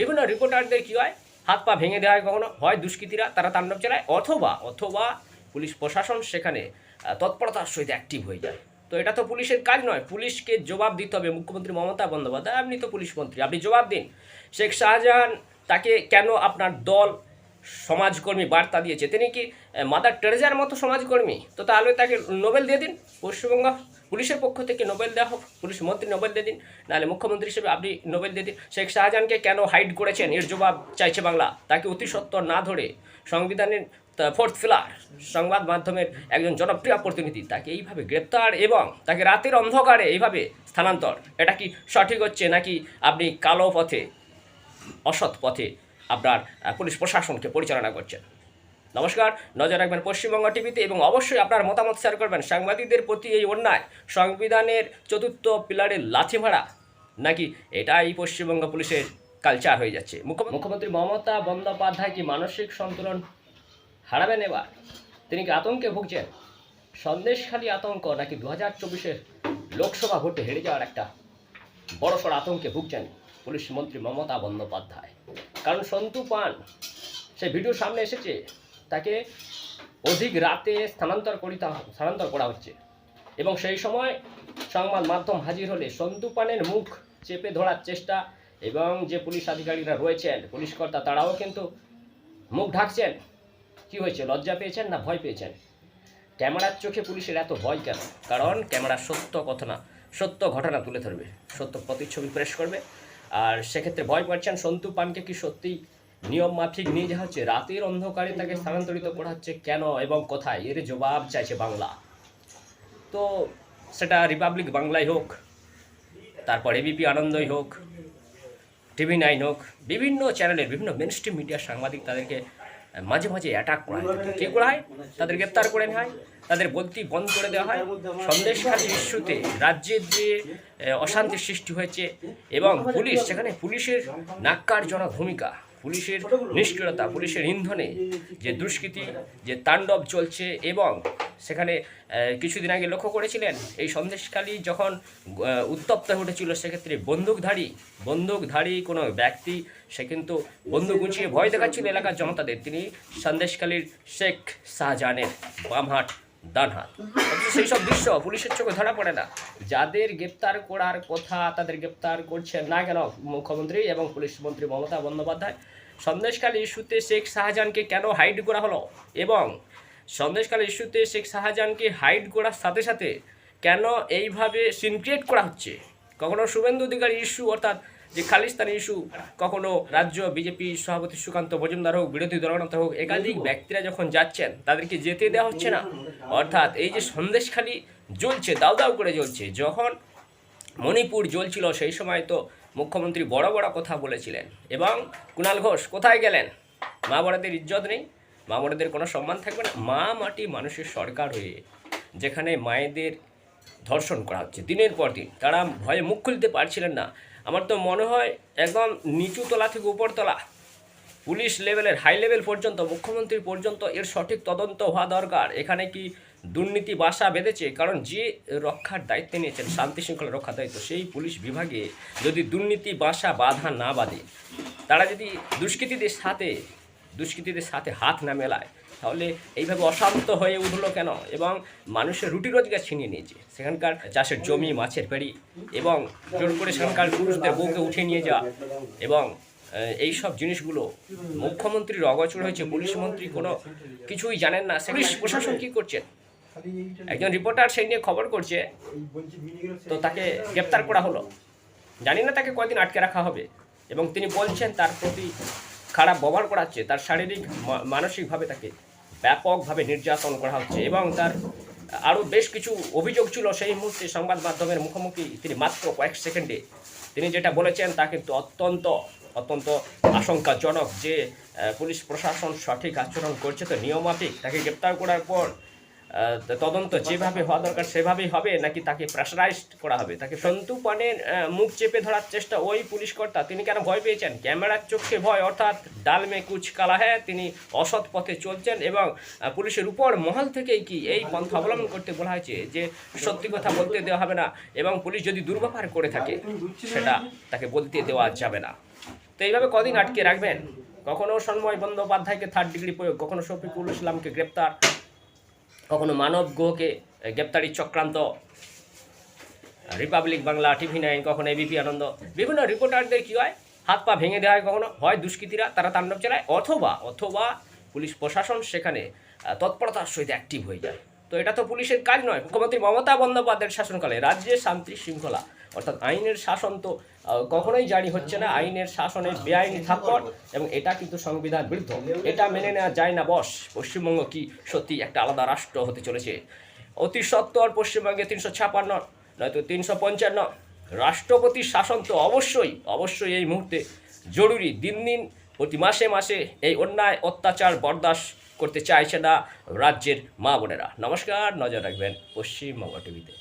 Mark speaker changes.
Speaker 1: বিভিন্ন রিপোর্টারদের কী হয়? হাত পা ভেঙে দেওয়া হয় কখনো? হয় দুষ্কৃতীরা, তারা তাণ্ডব চালায়, অথবা অথবা পুলিশ প্রশাসন সেখানে তৎপরতার সহিত অ্যাক্টিভ হয়ে যায়। তো এটা তো পুলিশের কাজ নয়। পুলিশকে জবাব দিতে হবে মুখ্যমন্ত্রী মমতা বন্দ্যোপাধ্যায়, আপনি তো পুলিশ মন্ত্রী। আপনি জবাব দিন। শেখ শাহজাহান তাকে কেন আপনার দল সমাজকর্মী বার্তা দিয়েছে। তিনি কি মাদার টেরেজার মতো সমাজকর্মী? তো তাহলে তাকে নোবেল দিয়ে দিন। পশ্চিমবঙ্গ পুলিশের পক্ষ থেকে নোবেল দেওয়া হোক, পুলিশ মন্ত্রী নোবেল দিয়ে দিন। নাহলে মুখ্যমন্ত্রী হিসেবে আপনি নোবেল দিয়ে দিন। শেখ শাহজাহানকে কেন হাইড করেছেন? এর জবাব চাইছে বাংলা। তাকে অতি সত্বর না ধরে সংবিধানের ফোর্থ ফিলার সংবাদ মাধ্যমের একজন জনপ্রিয় প্রতিনিধি তাকে এইভাবে গ্রেপ্তার এবং তাকে রাতের অন্ধকারে এইভাবে স্থানান্তর। এটা কি সঠিক হচ্ছে নাকি আপনি কালো পথে, অসৎ পথে আপনার পুলিশ প্রশাসনকে পরিচালনা করছেন। নমস্কার, নজর রাখবেন পশ্চিমবঙ্গ টিভিতে এবং অবশ্যই আপনার মতামত শেয়ার করবেন সাংবাদিকদের প্রতি এই অন্যায় সংবিধানের চতুর্থ পিলারের লাথি ভাড়া নাকি এটাই পশ্চিমবঙ্গ পুলিশের কালচার হয়ে যাচ্ছে। মুখ্য- মুখ্যমন্ত্রী মমতা বন্দ্যোপাধ্যায় কি মানসিক সন্তুলন হারাবেন এবার? তিনি কি আতঙ্কে ভুগছেন? সন্দেশখালী আতঙ্ক নাকি দু হাজার চব্বিশের লোকসভা ভোটে হেরে যাওয়ার একটা বড়সড় আতঙ্কে ভুগছেন পুলিশ মন্ত্রী মমতা বন্দ্যোপাধ্যায়? কারণ সন্তু পান, সে ভিডিও সামনে এসেছে, তাকে অধিক রাতে স্থানান্তর করিতে স্থানান্তর করা হচ্ছে। এবং সেই সময় সংবাদ মাধ্যম হাজির হলে সন্তু পানের মুখ চেপে ধরার চেষ্টা এবং যে পুলিশ আধিকারিকরা রয়েছেন, পুলিশ কর্তা, তারাও কিন্তু মুখ ঢাকছেন। কি হয়েছে? লজ্জা পেয়েছেন না ভয় পেয়েছেন? ক্যামেরার চোখে পুলিশের এত ভয় কেন? কারণ ক্যামেরা সত্য কথা না, সত্য ঘটনা তুলে ধরবে, সত্য প্রতিচ্ছবি প্রেস করবে। আর সেক্ষেত্রে ভয় পাচ্ছেন সন্তু পানকে কি সত্যি নিয়ম মাফিক নিয়ে যাওয়া হচ্ছে? রাতের অন্ধকারে তাকে স্থানান্তরিত করা হচ্ছে কেন এবং কোথায়? এর জবাব চাইছে বাংলা। তো সেটা রিপাবলিক বাংলায় হোক, তারপর এবিপি আনন্দই হোক টিভি নাইন হোক, বিভিন্ন চ্যানেলের বিভিন্ন মেন স্ট্রিম মিডিয়ার সাংবাদিক তাদেরকে মাঝে মাঝে অ্যাটাক করা হয়। কে করা হয়? তাদের গ্রেপ্তার করে নেওয়া হয়। তাদের বলতি বন্ধ করে দেওয়া হয়। সন্দেশখালী ইস্যুতে রাজ্যের যে অশান্তির সৃষ্টি হয়েছে এবং পুলিশ, সেখানে পুলিশের নাক্কারজনক ভূমিকা। পুলিশের নিষ্ক্রিয়তা পুলিশের ইন্ধনে যে দুষ্কৃতি যে তাণ্ডব চলছে এবং সেখানে কিছুদিন আগে লক্ষ্য করেছিলেন এই সন্দেশখালী যখন উত্তপ্ত উঠেছিল সেক্ষেত্রে বন্দুকধারী বন্দুকধারী কোনো ব্যক্তি সে কিন্তু বন্দুক গুছিয়ে ভয় দেখাচ্ছিল এলাকার জনতাদের। তিনি সন্দেশখালীর শেখ শাহজাহানের বামহাট ডানহাত। হাত সেই সব দৃশ্য পুলিশের চোখে ধরা পড়ে না। যাদের গ্রেপ্তার করার কথা তাদের গ্রেপ্তার করছেন না কেন মুখ্যমন্ত্রী এবং পুলিশ মন্ত্রী মমতা বন্দ্যোপাধ্যায়? সন্দেশখালী ইস্যুতে শেখ শাহজাহানকে কেন হাইড করা হলো? এবং সন্দেশখালী ইস্যুতে শেখ শাহজাহানকে হাইড করার সাথে সাথে কেন এইভাবে সিনক্রিয়েট করা হচ্ছে? কখনো শুভেন্দু অধিকারী ইস্যু অর্থাৎ যে খালিস্তানি ইস্যু, কখনো রাজ্য বিজেপি সভাপতি সুকান্ত মজুমদার হোক, বিরোধী দলনেতা হোক, একাধিক ব্যক্তিরা যখন যাচ্ছেন, তাদেরকে যেতে দেওয়া হচ্ছে না। অর্থাৎ এই যে সন্দেশখালি জ্বলছে, দাউ দাউ করে জ্বলছে, যখন মণিপুর জ্বলছিল, সেই সময় তো মুখ্যমন্ত্রী বড় বড় কথা বলেছিলেন। এবং কুণাল ঘোষ, কোথায় গেলেন? মা বড়দের ইজ্জত নেই, মা বড়দের কোনো সম্মান থাকবে না, মা মাটি মানুষের সরকার হয়ে যেখানে মায়েদের ধর্ষণ করা হচ্ছে, দিনের পর দিন। তারা ভয়ে মুখ খুলতে পারছিলেন না। আমার তো মনে হয় একদম নিচু তলা থেকে উপরতলা পুলিশ লেভেলের, হাই লেভেল পর্যন্ত, মুখ্যমন্ত্রী পর্যন্ত এর সঠিক তদন্ত হওয়া দরকার। এখানে কি দুর্নীতি বাসা বেঁধেছে? কারণ যে রক্ষার দায়িত্ব নিয়েছেন, শান্তি শৃঙ্খলা রক্ষার দায়িত্ব, সেই পুলিশ বিভাগে যদি দুর্নীতি বাসা বাধা না বাঁধে, তারা যদি দুষ্কৃতীদের সাথে দুষ্কৃতীদের সাথে হাত না মেলায় তাহলে এইভাবে অশান্ত হয়ে উঠল কেন? এবং মানুষের রুটি রোজগার ছিনিয়ে নিয়েছে। সেখানকার চাষের জমি মাছের পেড়ি এবং জোর করে সেখানকার পুরুষদের বউকে উঠিয়ে নিয়ে যাওয়া এবং এই সব জিনিসগুলো মুখ্যমন্ত্রীর অগোচর হয়েছে পুলিশ মন্ত্রী কোনো কিছুই জানেন না। পুলিশ প্রশাসন কী করছেন একজন রিপোর্টার সেই নিয়ে খবর করছে। তো তাকে গ্রেপ্তার করা হলো। জানি না তাকে কয়দিন আটকে রাখা হবে। এবং তিনি বলছেন তার প্রতি খারাপ ব্যবহার করাচ্ছে তার শারীরিক মানসিকভাবে তাকে ব্যাপকভাবে নির্যাতন করা হচ্ছে এবং তার আরও বেশ কিছু অভিযোগ ছিল। সেই মুহূর্তে সংবাদ মাধ্যমের মুখোমুখি তিনি মাত্র কয়েক সেকেন্ডে তিনি যেটা বলেছেন তা কিন্তু অত্যন্ত অত্যন্ত আশঙ্কাজনক যে পুলিশ প্রশাসন সঠিক আচরণ করছে তো নিয়মাফিক তাকে গ্রেপ্তার করার পর তদন্ত যেভাবে হওয়া দরকার সেভাবেই হবে নাকি তাকে প্রেশারাইজড করা হবে? তাকে সন্তু পানের মুখ চেপে ধরার চেষ্টা ওই পুলিশ কর্তা, তিনি কেন ভয় পেয়েছেন? ক্যামেরার চোখে ভয়, অর্থাৎ ডালমে কুচ কালা হ্যাঁ তিনি অসৎ পথে চলছেন এবং পুলিশের উপর মহল থেকেই কি এই পন্থা অবলম্বন করতে বলা হয়েছে যে সত্যি কথা বলতে দেওয়া হবে না এবং পুলিশ যদি দুর্ব্যবহার করে থাকে, সেটা তাকে বলতে দেওয়া যাবে না। তো এইভাবে কদিন আটকে রাখবেন? কখনো সন্ময় বন্দ্যোপাধ্যায়কে থার্ড ডিগ্রি প্রয়োগ, কখনো শফিকুল ইসলামকে গ্রেপ্তার কখনো মানব গুহকে গ্রেপ্তারি চক্রান্ত রিপাবলিক বাংলা টিভি নাইন কখনো এবিপি আনন্দ বিভিন্ন রিপোর্টারদের কী হয়? হাত পা ভেঙে দেওয়া হয় কখনো? হয় দুষ্কৃতীরা, তারা তাণ্ডব চালায়, অথবা অথবা পুলিশ প্রশাসন সেখানে তৎপরতার সহিত অ্যাক্টিভ হয়ে যায়। তো এটা তো পুলিশের কাজ নয়। মুখ্যমন্ত্রী মমতা বন্দ্যোপাধ্যায়ের শাসনকালে রাজ্যে শান্তি শৃঙ্খলা, অর্থাৎ আইনের শাসন তো কখনোই জারি হচ্ছে না। আইনের শাসনের বেআইনি থাপ্পড় এবং এটা কিন্তু সংবিধান বিরুদ্ধ। এটা মেনে নেওয়া যায় না, বস। পশ্চিমবঙ্গ কি সত্যি একটা আলাদা রাষ্ট্র হতে চলেছে? অতি সত্তর, পশ্চিমবঙ্গে তিনশো ছাপান্ন, নয়তো তিনশো পঞ্চান্ন। রাষ্ট্রপতির শাসন তো অবশ্যই অবশ্যই এই মুহূর্তে জরুরি। দিন দিন, প্রতি মাসে মাসে এই অন্যায় অত্যাচার বরদাস্ত করতে চাইছে না রাজ্যের মা বোনেরা। নমস্কার, নজর রাখবেন পশ্চিমবঙ্গ টিভিতে।